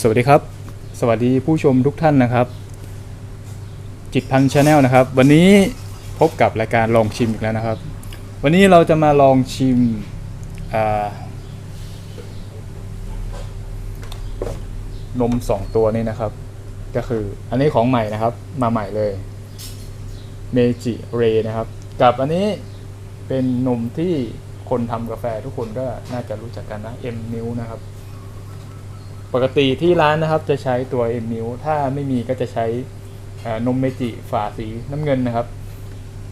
สวัสดีครับ สวัสดีผู้ชมทุกท่านนะครับ จิตพันชาแนลนะครับ วันนี้พบกับรายการลองชิมอีกแล้วนะครับ วันนี้เราจะมาลองชิมนมสองตัวนี้นะครับ ก็คืออันนี้ของใหม่นะครับ มาใหม่เลยเมจิเรนะครับ กับอันนี้เป็นนมที่คนทำกาแฟทุกคนก็น่าจะรู้จักกันนะ M m i l นะครับ ปกติที่ร้านนะครับจะใช้ตัว M m i l ถ้าไม่มีก็จะใช้เอ่อนมเมจิฝาสีน้ำเงินนะครับ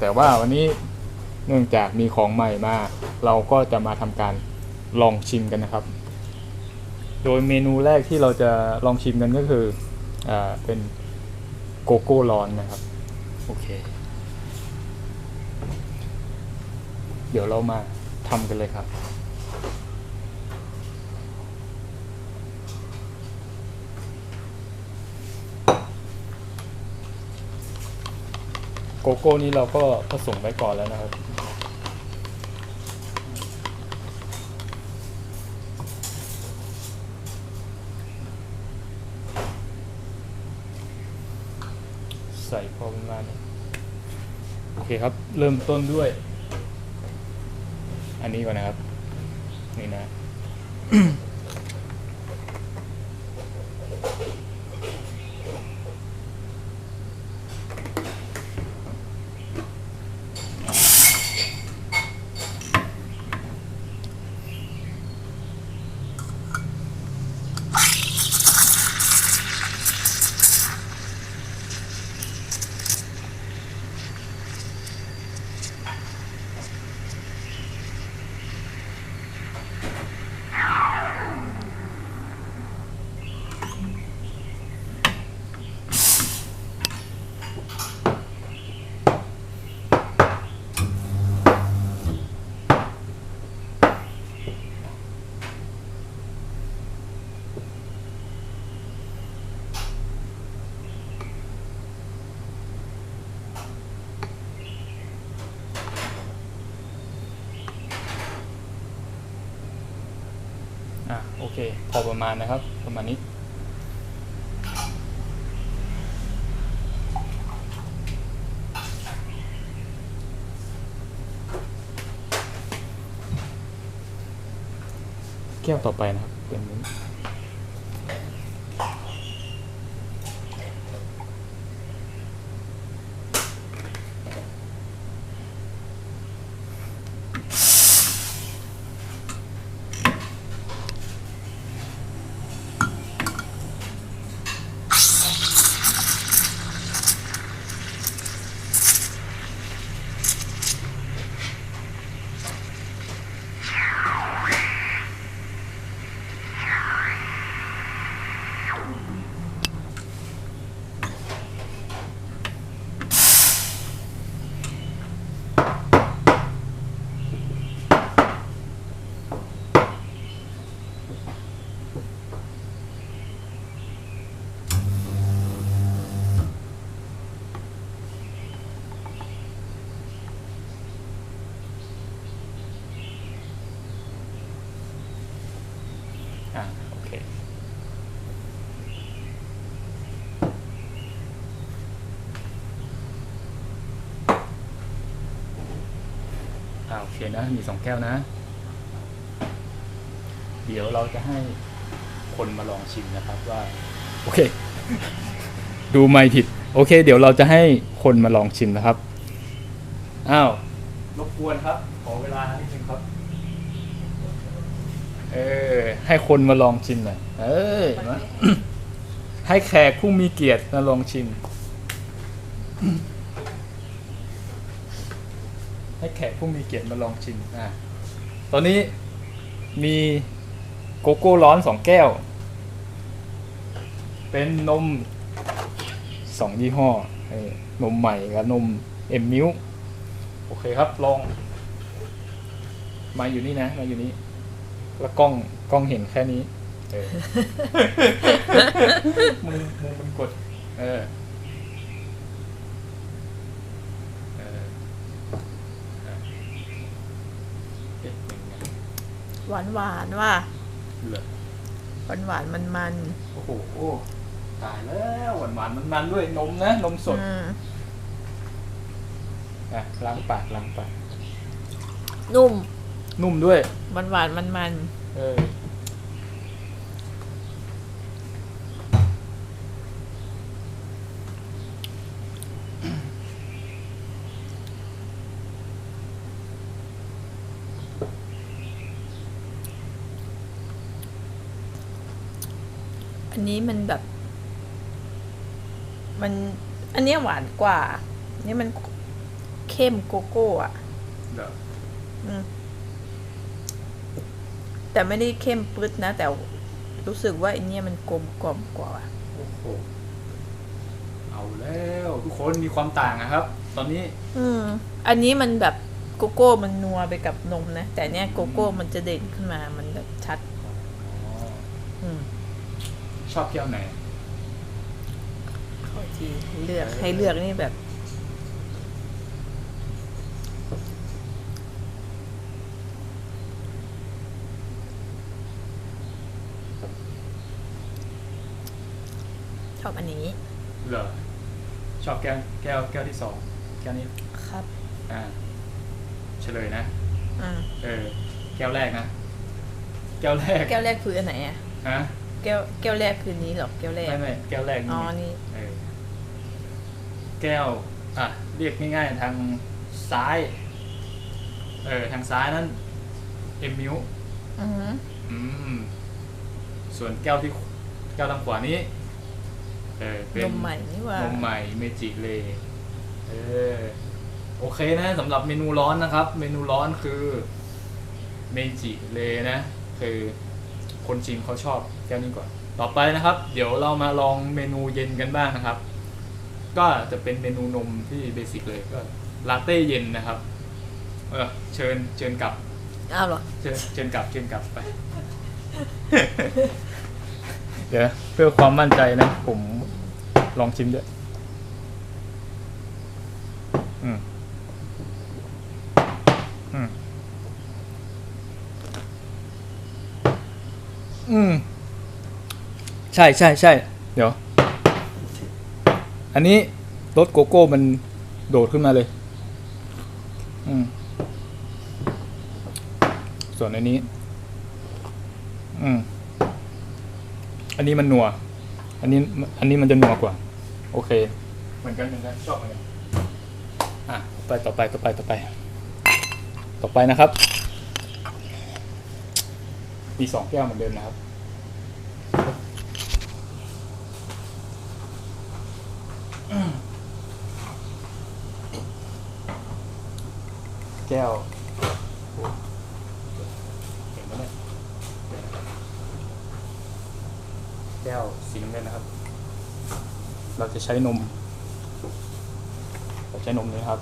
แต่ว่าวันนี้เนื่องจากมีของใหม่มา เราก็จะมาทำการลองชิมกันนะครับ โดยเมนูแรกที่เราจะลองชิมกันก็คืออาเป็นโกโก้ร้อนนะครับ โอเค เดี๋ยวเรามาทำกันเลยครับ โกโก้นี้เราก็ผสมไว้ก่อนแล้วนะครับ ใส่พอประมาณนี้โอเคครับ เริ่มต้นด้วย อันนี้ก่อนนะครับ นี่นะ เค พอประมาณนะครับ ประมาณนี้แก้วต่อไปนะครับ เป็นนี้อะโอเค อ่าโอเคนะ มีสองแก้วนะ เดี๋ยวเราจะให้คนมาลองชิมนะครับว่า โอเค ดูไม่ผิด โอเค เดี๋ยวเราจะให้คนมาลองชิมนะครับ อ้าว รบกวนครับ ขอเวลานิดนึงครับ เออ ให้คนมาลองชิมหน่อย เออมให้แขกผู้มีเกียรติมาลองชิม ให้แขกผู้มีเกียรติมาลองชิมอะตอนนี้มีโกโก้ร้อนสองแก้ว เป็นนมสองยี่ห้อนมใหม่กับนมเอ็มมิวโอเคครับลอง มาอยู่นี่นะ มาอยู่นี่ แล้วกล้องกล้องเห็นแค่นี้ เออมึงมึงมันกด เออะเอ๊ะยังไง หวานหวานๆว่ะเหรอหวานหวานมันมันโอ้โหตายแล้วหวานหวานมันมันๆด้วยนมนะนมสดอืมอะล้างปากล้างปากนุ่ม นุ่มด้วยหวานหวานมันมันเออ อันนี้มันแบบ มันอันเนี้ยหวานกว่าอันนี่มันเข้มโกโก้อะเดี๋ยวอืมแต่ไม่ได้เข้มปึ๊ดนะ แต่รู้สึกว่าอันเนี้ยมันกลมกล่อมกว่าโอ้โหเอาแล้วทุกคนมีความต่างนะครับ ตอนนี้ อืม อันนี้มันแบบโกโก้มันนัวไปกับนมนะ แต่เนี้ยโกโก้มันจะเด่นขึ้นมามันแบบชัดอ๋ออืมชอบแก้วไหนขอ ทีเลือกให้เลือกนี่แบบ ชอบอันนี้ เหรอชอบแก้วแก้วแก้วที่สองแก้วนี้ครับ อ่าเฉลยนะอ่าเออแก้วแรกนะ แก้วแรกแก้วแรกคืออันไหนอะฮะแก้วแก้วแรกคือนี้เหรอแก้วแรก ไม่ไม่แก้วแรกอ๋นี่อไงนี่ เออ แก้วอะเรียกง่ายๆทางซ้าย เออทางซ้ายนั้นเอ็มมิวอือหืออืมส่วนแก้วที่แก้วทางขวานี้ เออเป็นนมใหม่นี่หว่านมใหม่เมจิเลเออโอเคนะสำหรับเมนูร้อนนะครับ เมนูร้อนคือเมจิเลนะ คือคนจีนเขาชอบแก้วนี้ก่อน ต่อไปนะครับ เดี๋ยวเรามาลองเมนูเย็นกันบ้างนะครับ ก็จะเป็นเมนูนมที่เบสิกเลยก็ลาเต้เย็นนะครับเออเชิญเชิญกลับอ้าวเหรอเชิญเชิญกลับเชิญกลับไป เดี๋ยวนะเพื่อความมั่นใจนะผมลองชิมด้วยอืมอืมอืมใช่ใช่ใช่เดี๋ยว อันนี้รสโกโก้มันโดดขึ้นมาเลย อืม ส่วนอันนี้ อืม อันนี้มันนัว อันนี้ อันนี้มันจะนัวกว่า โอเค เหมือนกันเหมือนกันชอบเหมือนกันอะต่อไปต่อไปต่อไปต่อไป ต่อไปนะครับ มีสองแก้วเหมือนเดิมนะครับ แก้ว เห็นไหมเนี่ยเดี๋ยวนะแก้วสีน้ำเงินนะครับ เราจะ ใช้นมใช้นมนี้ครับ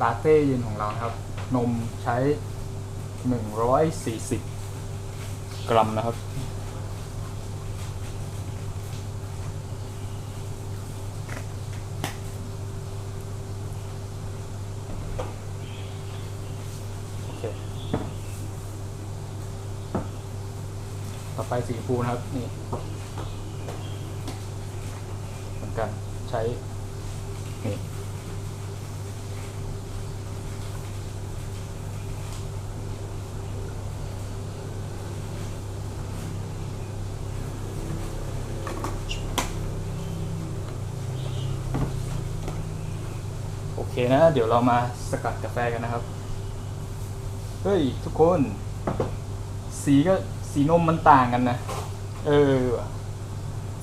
ลาเต้เย็นของเราครับ นมใช้หนึ่งร้อยสี่สิบกรัมนะครับ โอเค ต่อไปสีชมพูนะครับ นี่ เหมือนกัน ใช้นี่โอเคนะ เดี๋ยวเรามาสกัดกาแฟกันนะครับ เฮ้ย ทุกคน สีก็สีนมมันต่างกันนะ เออ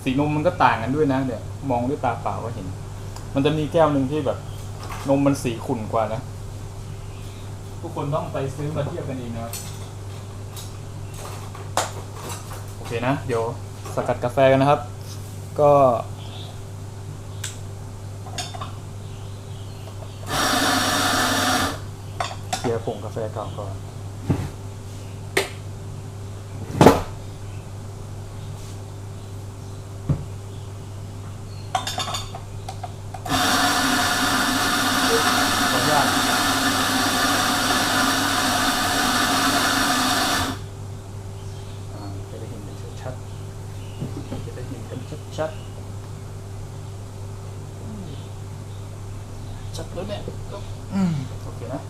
สีนมมันก็ต่างกันด้วยนะเนี่ยมองด้วยตาเปล่าก็เห็น มันจะมีแก้วหนึ่งที่แบบ นมมันสีขุ่นกว่านะทุกคนต้องไปซื้อมาเทียบกันเองนะครับโอเคนะ เดี๋ยวสกัดกาแฟกันนะครับ ก็เคลียร์ผงกาแฟก่าก่อนุญาตอ่าจะได้เห็น ชัดๆจะได้เห็น กันชัดๆอืมชัดเลยเนี่ยอืมโอเคนะ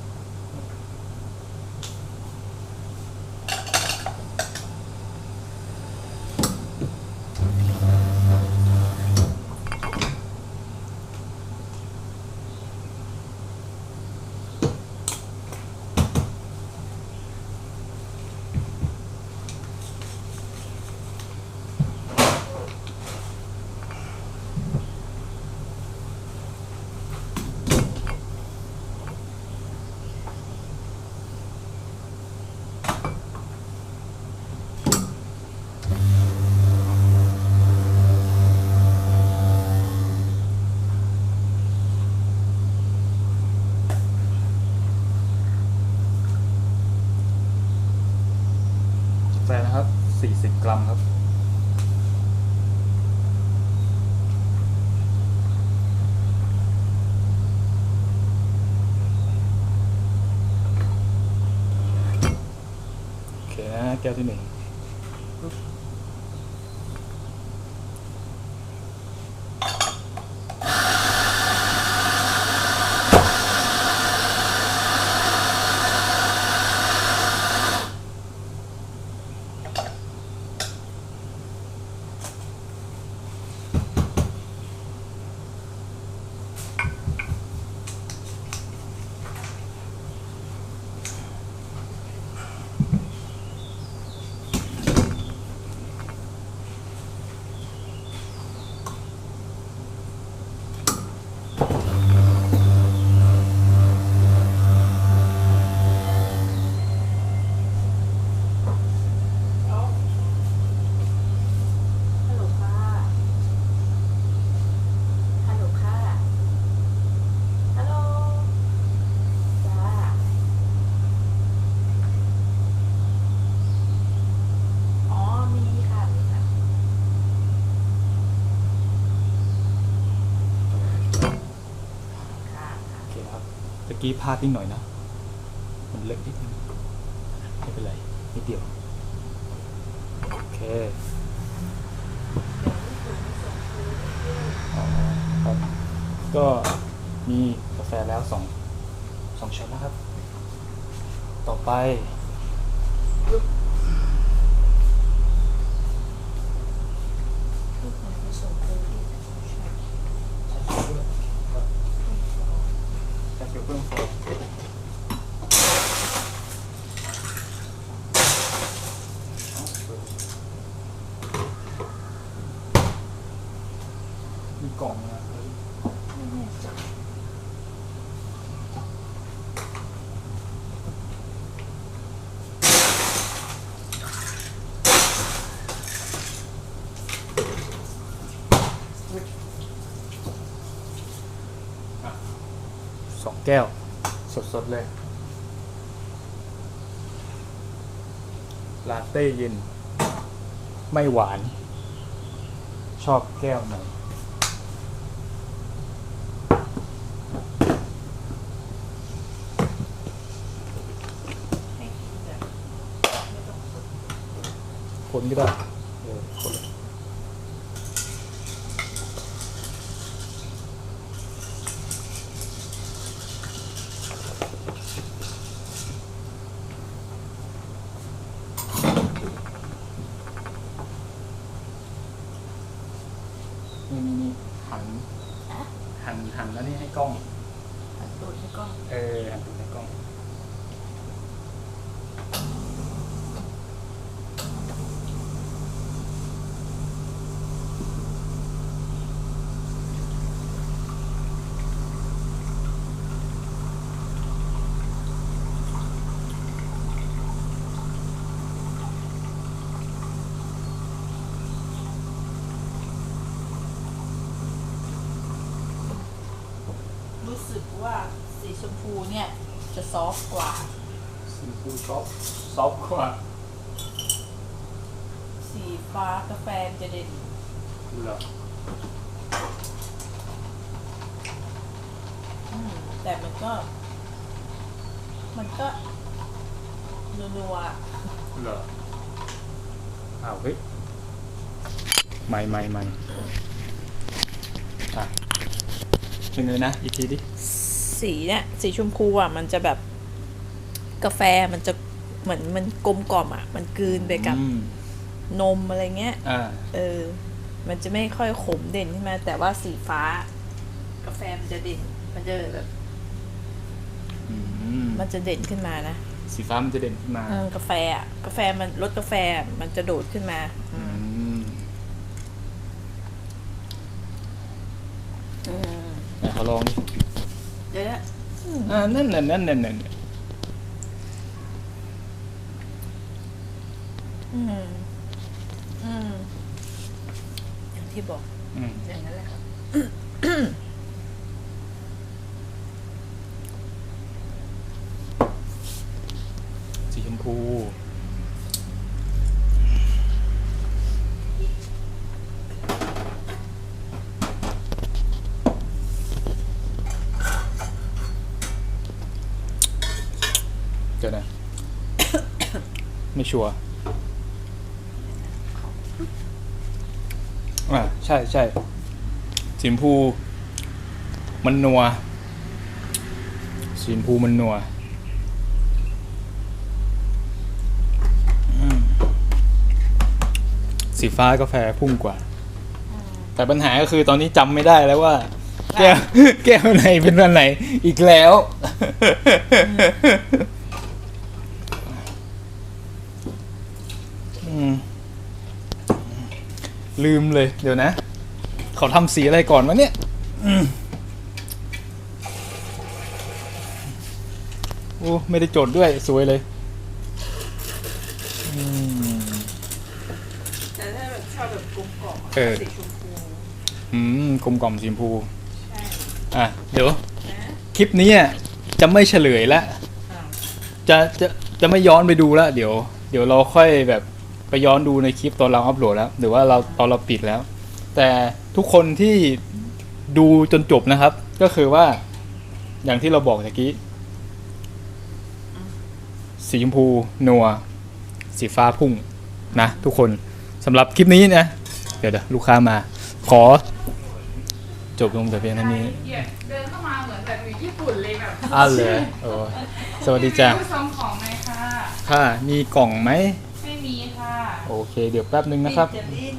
กาแฟนะครับ รัมครับโอเคนะแก้วที่หนึ่งปึ๊บโอเคนะครับตะ กี้พลาดนิดหน่อยนะ มันเล็กนิดนึงไม่เป็นไรนิดเดียว โอเคครับก็มีกาแฟแล้วสองสองช้อนนะครับ ต่อไป แค่เกี่ยวเพิ่มฟองมีกล่องนะ สองแก้ว สดๆ เลย ลาเต้เย็น ไม่หวาน ชอบแก้วไหนคนก็ได้เออคนเลยนี่นี่นี่หัน หันหัน แล้วนี่ให้กล้อง ตูดให้กล้อง เออหันดูในกล้อง รู้สึก ว่าสีชมพูเนี่ยจะซอฟต์กว่า สีฟูซอฟซอฟกว่าสีฟ้ากาแฟจะเด่น เหรออืมแต่มันก็ มันก็นัวๆอะเหรออ้าวเฮ้ยไม่ไม่ไม่อะเป็นไงนะ อีกทีดิสี เนี่ยสีชมพูอะมันจะแบบกาแฟมันจะเหมือนมันกลมกล่อมอะ มันกลืนไปกับอืมนมอะไรเงี้ยอ่าเออ มันจะไม่ค่อยขมเด่นขึ้นมาแต่ว่าสีฟ้า กาแฟมันจะเด่น มันจะแบบอืมมันจะเด่นขึ้นมานะสีฟ้ามันจะเด่นขึ้นมาเออกาแฟอะกาแฟมันรสกาแฟมันจะโดดขึ้นมาอืมมอืมไหนขอลองดิ เดี๋ยวนะอ่านั่นน่ะนั่นน่ะนั่นน่ะอืมอืมอย่างที่บอกอืมอย่างนั้นแหละครับสีชมพู เดี๋ยวนะ ไม่ชัวร์อ่าใช่ใช่สีชมพู มันนัวสีชมพูมันนัวอืมสีฟ้ากาแฟพุ่งกว่า แต่ปัญหาก็คือตอนนี้จำไม่ได้แล้วว่า แก้วแก้วไหนเป็นวันไหนอีกแล้ว อืม ลืมเลย เดี๋ยวนะ เขาทำสีอะไรก่อนวะเนี่ยอืมโอ้ไม่ได้จดด้วยสวยเลยอืมแต่ถ้าแบบชอบแบบกลมกล่อมเออ สีชมพูอืมกลมกล่อมสีชมพู ใช่อะ เดี๋ยว นะคลิปนี้อะจะไม่เฉลยแล้วอ้าวจะจะจะไม่ย้อนไปดูแล้วเดี๋ยว เดี๋ยวเราค่อยแบบ ไปย้อนดูในคลิปตอนเราอัพโหลดแล้ว หรือว่าเราตอนเราปิดแล้ว แต่ทุกคนที่ดูจนจบนะครับ ก็คือว่าอย่างที่เราบอกตะกี้ สีชมพูนัว สีฟ้าพุ่งนะ ทุกคนสำหรับคลิปนี้นะ เดี๋ยวเดี๋ยวลูกค้ามา ขอ จบลงแต่เพียงเท่านี้เดินเข้ามาเหมือนแบบอยู่ญี่ปุ่นเลยแบบอ้าวเลยโอ้สวัสดีจ้ะผู้ชมของไหมคะค่ะ มีกล่องไหมไม่ มีค่ะโอเค เดี๋ยวแป๊บนึงนะครับ จะดิ้น